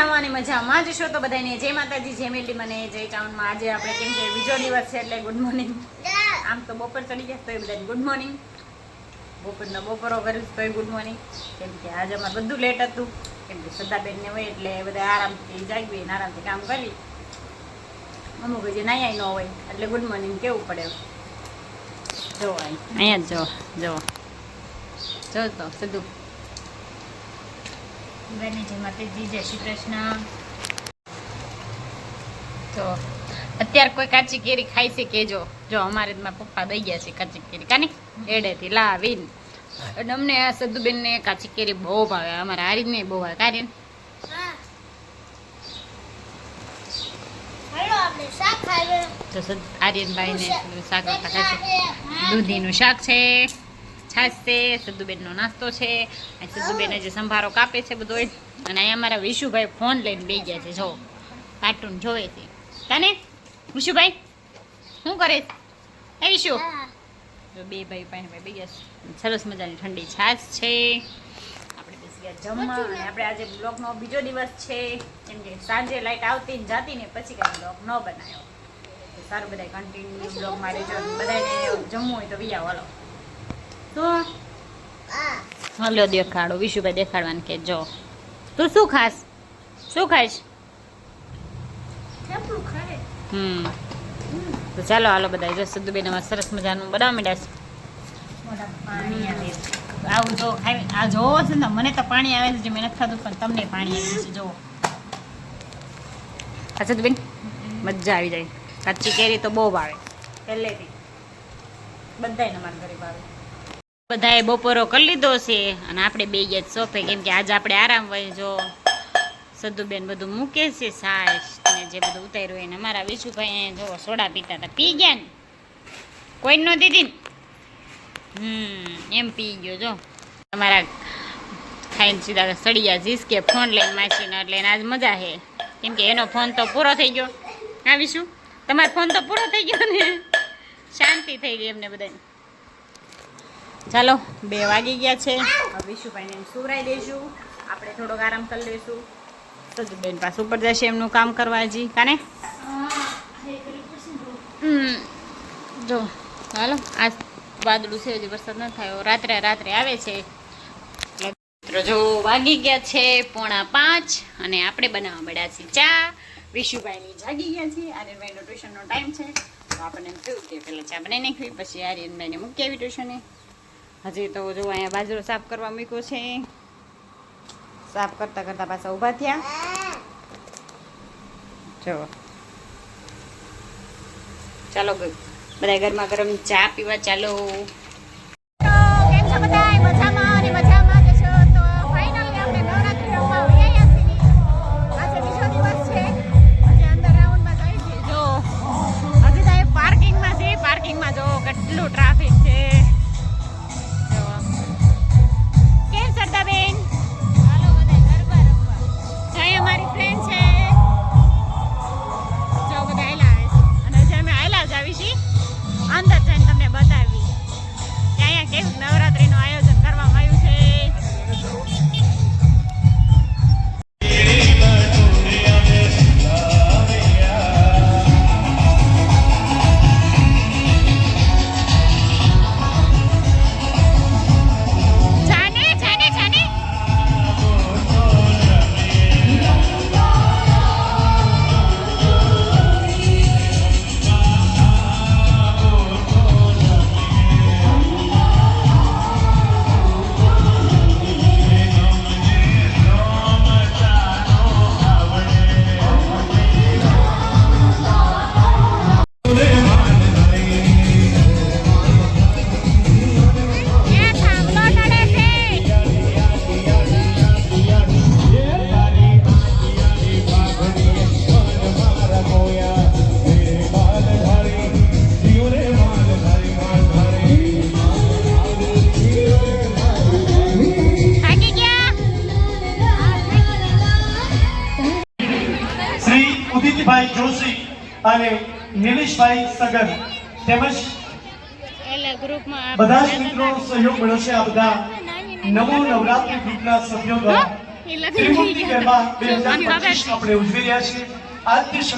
મજામાં અને મજામાં જ છો તો બધાને જય માતાજી, જય મેલી મને, જય ટાઉનમાં. આજે આપણે કેમ કે બીજો દિવસ છે એટલે ગુડ મોર્નિંગ આમ તો બપોર ચડી ગયા તો એ બધાને ગુડ મોર્નિંગ બપોરનો બપોરો કર્યું તોય ગુડ મોર્નિંગ કેમ કે આજે અમારે બધું લેટ હતું. કેમ કે શ્રદ્ધાબેનને હોય એટલે બધા આરામથી જાગવી ને આરામથી કામ કરી. અમુક હજી નાયા ન હોય એટલે ગુડ મોર્નિંગ કેવું પડે જો અહીંયા જ જો જો. જો તો, સીધું. બેની જય માતાજી જય શ્રી કૃષ્ણ. તો અત્યારે કોઈ કાચી કેરી ખાય છે કેજો. જો અમારે પપ્પા દઈ ગયા છે કાચી કેરી. કાની? એડેથી લાવીને. અને અમને આ સદુબેનને કાચી કેરી બહુ ભાવે. અમારા હારીને બહુ ભાવે. કારીન તો આર્યનભાઈને શાક દૂધીનું શાક છે. છાશ છે સદ્દુબેનનો નાસ્તો છે. અને સદ્દુબેને જે સંભારો કાપે છે બધો અને અહીંયા અમારા વિશુભાઈ ફોન લઈને બે ગયા છે, જો. કાર્ટૂન જોવે છે. તને? વિશુભાઈ, શું કરે? એ વિશુ? બે ભાઈ પાસે બે ગયા સરસ મજાની ઠંડી છાશ છે. જમવા. અને આપણે આજે બ્લોગનો બીજો દિવસ છે. કેમ કે સાંજે લાઈટ આવતી ને જાતી ને પછી કાંઈ બ્લોગ ન બનાવ્યો. સારું બધા કન્ટિન્યુ બ્લોગ મારે જો બધાને જમવું હોય તો વિયા હાલો તો? હાલો દેખાડો વિશુભાઈ દેખાડવાનું કે જો. તું શું ખાસ? શું ખાઈશ? હમ. તો ચાલો હાલો બધા જો સદ્દુબેન અમારે સરસ મજાનું બનાવવા માંડ્યા છે. આવું જો ખાઈ આ જોવો છે ને મને તો પાણી આવે છે જે મેં નથી ખાધું પણ તમને પાણી આવી છે જોવો. હા સદ્દુબેન મજા આવી જાય. કાચી કેરી તો બહુ ભાવે. પહેલેથી બધાય અમારા ગરીબ ભાવે. બધાએ બપોરો કરી લીધો છે અને આપણે બે ગયા સોફે, કેમ કે આજે આપણે આરામ હોય જો. સદુબેન બધું મૂકે છે સાસ ને જે બધું ઉતાર્યું એને અમારા વિશુભાઈ જો સોડા પીતા હતા. પી ગયા ને? કોઈ ન દીધી ને? હમ, એમ પી ગયો જો. તમારા ખાઈને સીધા સળિયા જીસકે ફોન લઈને માસીને એટલે આજ મજા છે કેમ કે એનો ફોન તો પૂરો થઈ ગયો. આવીશું તમારો ફોન તો પૂરો થઈ ગયો ને? શાંતિ થઈ ગઈ એમને બધાને. ચાલો બે વાગી ગયા છે. હવે વિશુભાઈને સુવરાઈ દઈશું આપણે થોડોક આરામ કરી લઈશું બેન પાસે ઉપર જશે એમનું કામ કરવા હજી. કાને? જો હાલો આ વાદળું છે હજી વરસાદ ન થયો. રાત્રે રાત્રે આવે છે. જો વાગી ગયા છે પોણા પાંચ અને આપણે બનાવવા મળ્યા છીએ ચા. વિશુભાઈની જાગી ગયા છે આર્યનભાઈનો ટ્યુશનનો ટાઈમ છે. તો આપણને એમ થયું કે પહેલાં ચા બનાવી નાખવી પછી આર્યનભાઈને મૂકી આવી ટ્યુશને હજી તો જો અહીંયા બાજરો સાફ કરવા મૂક્યો છે. સાફ કરતા કરતા પાછા ઊભા થયા. જો. ચાલો બધા ગરમા ગરમ ચા પીવા ચાલો. કેમ છો બધા મજામાં? અંદર જઈને તમને બતાવી અહીંયા કેવું નવરાત્રીનું શ્રી જોશી અને નિલેશભાઈ સગન તેમજ બધા જ મિત્રો સહયોગ મળ્યો છે આ બધા નમો નવરાત્રી ગ્રુપના સભ્યો દ્વારા ત્રિમૂર્તિ ગરબા બે હજાર પચીસ આપણે ઉજવી રહ્યા છીએ. આજથી